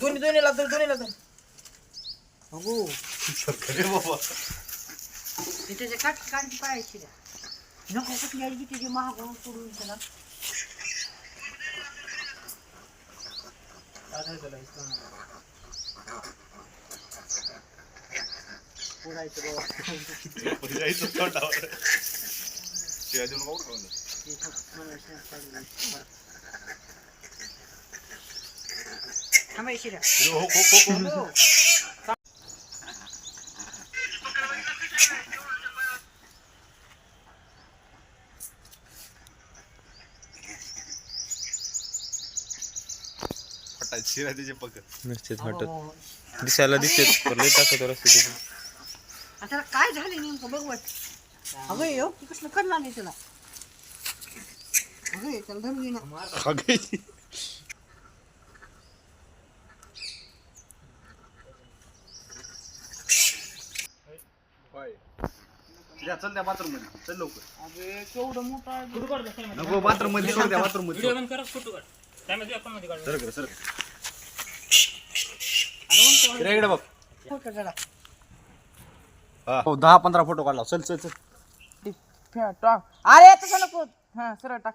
दोन्हीला तर दोन्हीला तर. अगो सरकारी बाबा. त्याच्या काट काढ पाहायची नको कुठली आली की त्याची महाग सोडून त्याला पोरायचं बाबा. पण यायचं तोंडावर. शिवाजी नको थांबा. फटात शिरा त्याचे पकड नसतेच वाटत दिसायला दिसते पण लय ताकदवर असते त्याची आता काय झालं नेमकं बघ वाट अगं की कसलं करणार नाही त्याला अगं त्याला धरून चल त्या बाथरूममध्ये चल लवकर. केवढं मोठं आहे. नको बाथरूममध्ये सोड बाथरूममध्ये व्हिडिओ बंद करा फोटो काढ त्यामध्ये आपण मध्ये काढू. सर सर अगं मग इकडे बघ. तो फोटो जरा. हो. दहा पंधरा फोटो काढला. चल चल चल. अरे तसं नको. हा सरळ टाक.